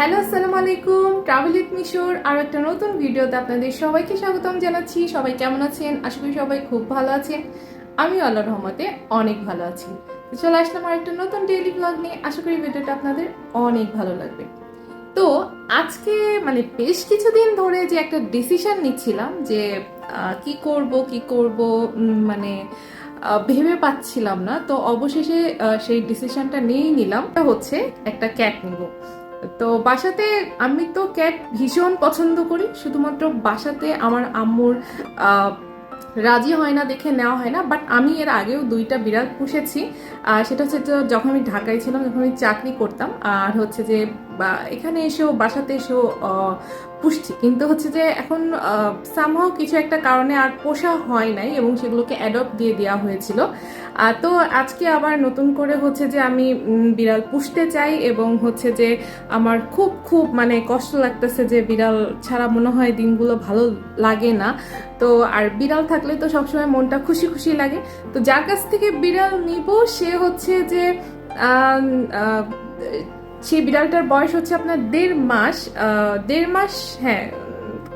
Hello, আসসালামু আলাইকুম। Travel with মিশোর আর একটা নতুন ভিডিওতে আপনাদের সবাইকে স্বাগতম জানাচ্ছি। সবাই কেমন আছেন? আশা করি সবাই খুব ভালো আছেন। আমি আল্লাহ রহমতে অনেক ভালো আছি। চলে আসলাম আর একটা নতুন ডেইলি ব্লগ নিয়ে। আশা করি ভিডিওটা আপনাদের অনেক ভালো লাগবে। তো আজকে মানে বেশ কিছুদিন ধরে যে একটা ডিসিশন নিচ্ছিলাম যে কি করব কি করব মানে ভেবে পাচ্ছিলাম না। তো অবশেষে সেই ডিসিশনটা নিয়েই নিলাম। হচ্ছে একটা ক্যাট নিব। তো বাসাতে আমি তো ক্যাট ভীষণ পছন্দ করি, শুধুমাত্র বাসাতে আমার আম্মুর রাজি হয় না দেখে নেওয়া হয় না বাট আমি এর আগেও দুইটা বিড়াল পুষেছি। আর সেটা হচ্ছে যখন আমি ঢাকায় ছিলাম যখন আমি চাকরি করতাম। আর হচ্ছে যে বা এখানে এসেও বাসাতে এসেও পুষছি। কিন্তু হচ্ছে যে এখন সামহাও কিছু একটা কারণে আর পোষা হয় নাই এবং সেগুলোকে অ্যাডপ্ট দিয়ে দেওয়া হয়েছিল। তো আজকে আবার নতুন করে হচ্ছে যে আমি বিড়াল পুষতে চাই এবং হচ্ছে যে আমার খুব খুব মানে কষ্ট লাগতেছে যে বিড়াল ছাড়া মনে হয় দিনগুলো ভালো লাগে না। তো আর বিড়াল থাকলে তো সবসময় মনটা খুশি খুশি লাগে। তো যার কাছ থেকে বিড়াল নিব সে হচ্ছে যে সেই বিড়ালটার বয়স হচ্ছে আপনার দেড় মাস দেড় মাস হ্যাঁ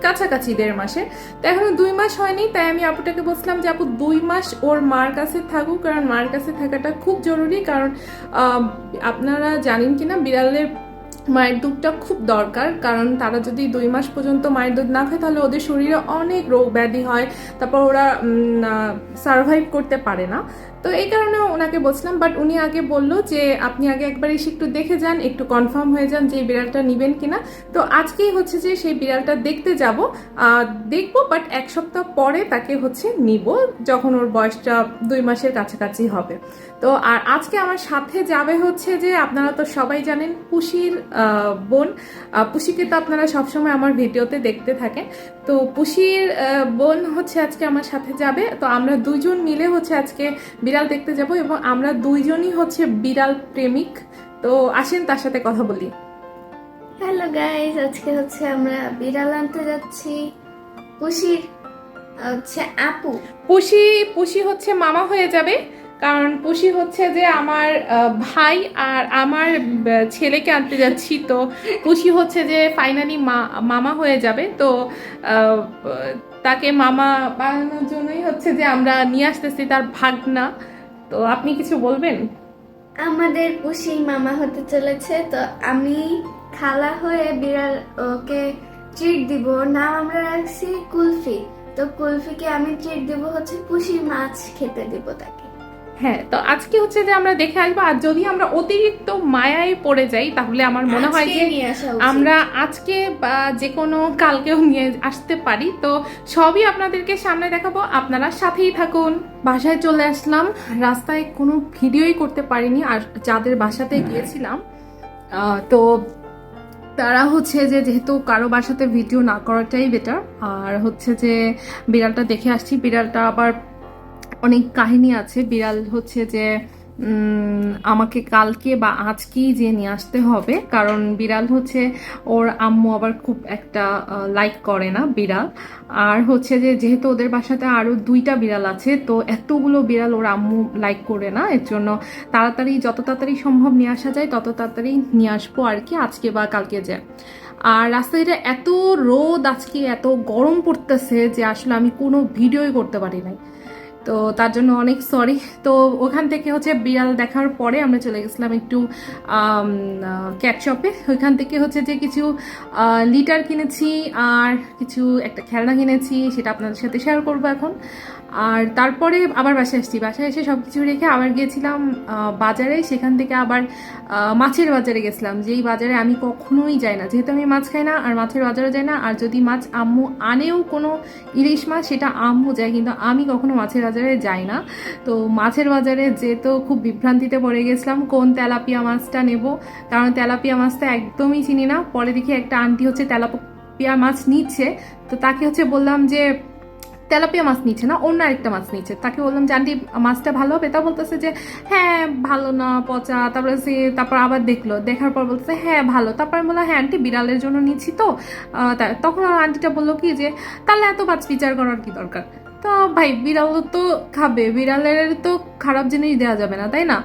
কাছাকাছি দেড় মাসে। তো এখনও দুই মাস হয়নি, তাই আমি আপুটাকে বলছিলাম যে, আপু, দুই মাস ওর মার কাছে থাকুক, কারণ মার কাছে থাকাটা খুব জরুরি, কারণ আপনারা জানেন কিনা, বিড়ালের মায়ের দুধটা খুব দরকার, কারণ তারা যদি দুই মাস পর্যন্ত মায়ের দুধ না খায়, তাহলে ওদের শরীরে অনেক রোগ ব্যাধি হয়, তারপর ওরা সার্ভাইভ করতে পারে না। তো এই কারণে ওনাকে বলছিলাম বাট উনি আগে বলল যে আপনি আগে একবার এসে একটু দেখে যান, একটু কনফার্ম হয়ে যান যে বিড়ালটা নিবেন কিনা। তো আজকেই হচ্ছে যে সেই বিড়ালটা দেখতে যাব দেখব বাট এক সপ্তাহ পরে তাকে হচ্ছে নিব, যখন ওর বয়সটা দুই মাসের কাছাকাছি হবে। তো আর আজকে আমার সাথে যাবে হচ্ছে যে আপনারা তো সবাই জানেন পুষির বোন। পুষিকে তো আপনারা সবসময় আমার ভিডিওতে দেখতে থাকেন। তো পুষির বোন হচ্ছে আজকে আমার সাথে যাবে। তো আমরা দুইজন মিলে হচ্ছে আজকে বিড়াল দেখতে যাব এবং আমরা দুইজনই হচ্ছে বিড়াল প্রেমিক। তো আসেন তার সাথে কথা বলি। হ্যালো গাইস আজকে হচ্ছে আমরা বিড়াল আনতে যাচ্ছি। পুষির হচ্ছে আপু। পুষি পুষি হচ্ছে মামা হয়ে যাবে কারণ পুষি হচ্ছে যে আমার ভাই আর আমার ছেলেকে আনতে যাচ্ছি। তো পুষি হচ্ছে যে ফাইনালি মা মামা হয়ে যাবে। তো তাকে মামা বানানোর জন্যই হচ্ছে যে আমরা নিয়ে আসতেছি তার ভাগনা। তো আপনি কিছু বলবেন? আমাদের পুষি মামা হতে চলেছে, তো আমি খালা হয়ে বিড়াল ওকে ট্রিট দিব। না আমরা রাখছি কুলফি। তো কুলফিকে আমি ট্রিট দিব, হচ্ছে পুষি মাছ খেতে দিব তাকে। হ্যাঁ তো আজকে হচ্ছে যে আমরা দেখে আসব আর যদি আমরা অতিরিক্ত মায়ায় পড়ে যাই তাহলে আমার মনে হয় যে। আমরা আজকে বা যে কোনো কালকেও নিয়ে আসতে পারি তো সবই আপনাদেরকে সামনে দেখাবো আপনারা সাথেই থাকুন বাসায় চলে আসলাম রাস্তায় কোনো ভিডিওই করতে পারিনি আর যাদের বাসাতে গিয়েছিলাম তো তারা হচ্ছে যে যেহেতু কারও বাসাতে ভিডিও না করাটাই বেটার আর হচ্ছে যে বিড়ালটা দেখে আসছি বিড়ালটা আবার অনেক কাহিনী আছে। বিড়াল হচ্ছে যে আমাকে কালকে বা আজকেই যে নিয়ে আসতে হবে। কারণ বিড়াল হচ্ছে, ওর আম্মু আবার খুব একটা লাইক করে না বিড়াল। আর হচ্ছে যে, যেহেতু ওদের বাসাতে আরও দুইটা বিড়াল আছে, তো এতগুলো বিড়াল ওর আম্মু লাইক করে না। এর জন্য তাড়াতাড়ি, যত তাড়াতাড়ি সম্ভব নিয়ে আসা যায়, তত তাড়াতাড়ি নিয়ে আসব আর কি আজকে বা কালকে যায় আর রাস্তায় এত রোদ আজকে, এত গরম পড়তেছে যে আসলে আমি কোনো ভিডিওই করতে পারি নাই। তো তার জন্য অনেক সরি তো ওখান থেকে হচ্ছে বিড়াল দেখার পরে আমরা চলে গেছিলাম একটু ক্যাট শপে ওইখান থেকে হচ্ছে যে কিছু লিটার কিনেছি আর কিছু একটা খেলনা কিনেছি, সেটা আপনাদের সাথে শেয়ার করব এখন। আর তারপরে আবার বাসায় আসছি। বাসায় এসে সব কিছু রেখে আবার গিয়েছিলাম বাজারে। সেখান থেকে আবার মাছের বাজারে গেছিলাম। যেই বাজারে আমি কখনোই যাই না। যেহেতু আমি মাছ খাই না আর মাছের বাজারে যাই না, আর যদি মাছ আম্মু আনেও কোনো ইলিশ মাছ, সেটা আম্মু যায়। কিন্তু আমি কখনো মাছের বাজারে যাই না। তো মাছের বাজারে যেহেতু খুব বিভ্রান্তিতে পড়ে গেছিলাম, কোন তেলাপিয়া মাছটা নেব? কারণ তেলাপিয়া মাছটা একদমই চিনি না। পরে দেখি একটা আন্টি হচ্ছে তেলাপিয়া মাছ নিচ্ছে। তো তাকে হচ্ছে বললাম যে, তেলাপিয়া মাছ নিচ্ছে না, অন্য আরেকটা মাছ নিচ্ছে। তাকে বললাম যে, আন্টি, মাছটা ভালো হবে? তা বলতেছে যে হ্যাঁ ভালো না, পচা। তারপরে সে তারপর আবার দেখল। দেখার পর বলতেছে হ্যাঁ ভালো। তারপর আমি বললাম হ্যাঁ আন্টি, বিড়ালের জন্য নিচ্ছি তো। তখন আন্টিটা বলল কি যে, তাহলে এত মাছ বিচার করার কি দরকার? তো ভাই বিড়াল তো খাবে। বিড়ালের তো খারাপ জিনিস দেওয়া যাবে না, তাই না?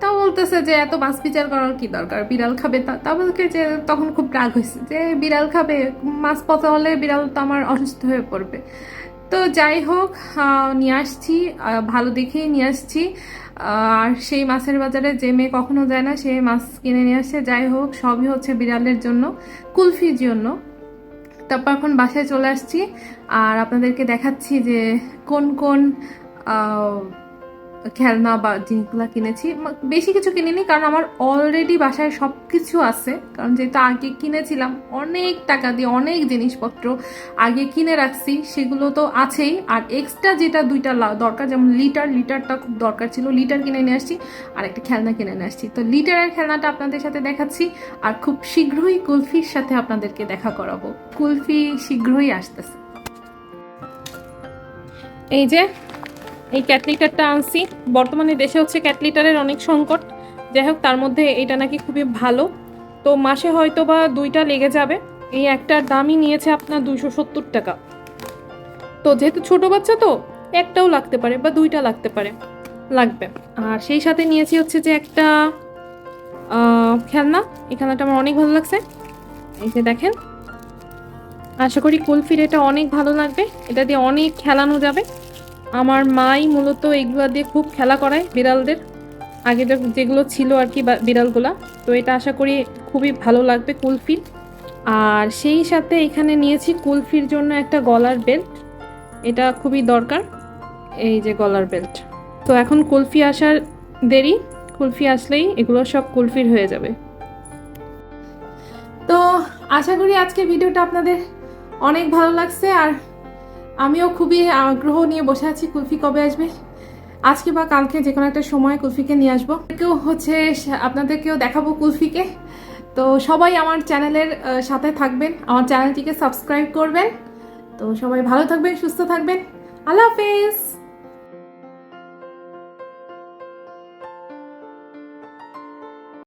তা বলতেছে যে এত বাস বিচার করার কি দরকার? বিড়াল খাবে তা তা বলকে যে তখন খুব রাগ হয়েছে যে বিড়াল খাবে। মাছ পচা হলে বিড়াল তো আমার অসুস্থ হয়ে পড়বে। তো যাই হোক নিয়ে আসছি। ভালো দেখেই নিয়ে আসছি। আর সেই মাছের বাজারে যে মেয়ে কখনো যায় না, সে মাছ কিনে নিয়ে আসছে যাই হোক, সবই হচ্ছে বিড়ালের জন্য, কুলফির জন্য। তারপর এখন বাসায় চলে আসছি। আর আপনাদেরকে দেখাচ্ছি যে কোন কোন খেলনা বা জিনিসগুলো কিনেছি। বেশি কিছু কিনিনি কারণ আমার অলরেডি বাসায় সব কিছু আছে। কারণ যেহেতু আগে কিনেছিলাম, অনেক টাকা দিয়ে অনেক জিনিসপত্র আগে কিনে রাখছি, সেগুলো তো আছেই। আর এক্সট্রা যেটা দুইটা দরকার, যেমন লিটার লিটারটা খুব দরকার ছিল লিটার কিনে নিয়ে আসছি, আর একটা খেলনা কিনে নিয়ে আসছি। তো লিটারের খেলনাটা আপনাদের সাথে দেখাচ্ছি, আর খুব শীঘ্রই কুলফির সাথে আপনাদেরকে দেখা করাবো। কুলফি শীঘ্রই আসতেছে। এই যে এই ক্যাটলিটারটা আনছি। বর্তমানে দেশে হচ্ছে ক্যাটলিটারের অনেক সংকট। যাই হোক, তার মধ্যে এটা নাকি খুবই ভালো। তো মাসে হয়তো বা দুইটা লেগে যাবে। এই একটার দামই নিয়েছে আপনার দুইশো সত্তর টাকা। তো যেহেতু ছোট বাচ্চা তো, একটাও লাগতে পারে বা দুইটা লাগতে পারে, লাগবে। আর সেই সাথে নিয়েছি হচ্ছে যে একটা খেলনা। এই খেলনাটা আমার অনেক ভালো লাগছে। এই যে দেখেন। আশা করি কুলফির এটা অনেক ভালো লাগবে। এটা দিয়ে অনেক খেলানো যাবে। আমার মাই মূলত এগুলো দিয়ে খুব খেলা করায় বিড়ালদের। আগে যেগুলো ছিল আর কি বিড়ালগুলা। তো এটা আশা করি খুবই ভালো লাগবে কুলফির। আর সেই সাথে এখানে নিয়েছি কুলফির জন্য একটা গলার বেল্ট। এটা খুবই দরকার, এই যে গলার বেল্ট। তো এখন কুলফি আসার দেরি। কুলফি আসলেই এগুলো সব কুলফির হয়ে যাবে। তো আশা করি আজকের ভিডিওটা আপনাদের অনেক ভালো লাগছে। আর আমিও খুবই আগ্রহ নিয়ে বসে আছি কুলফি কবে আসবে? আজকে বা কালকে যে কোনো একটা সময় কুলফিকে নিয়ে আসব। কেউ হচ্ছে আপনাদেরকেও দেখাবো কুলফিকে। তো সবাই আমার চ্যানেলের সাথে থাকবেন, আমার চ্যানেলটিকে সাবস্ক্রাইব করবেন। তো সবাই ভালো থাকবেন, সুস্থ থাকবেন। আল্লাহ হাফেজ।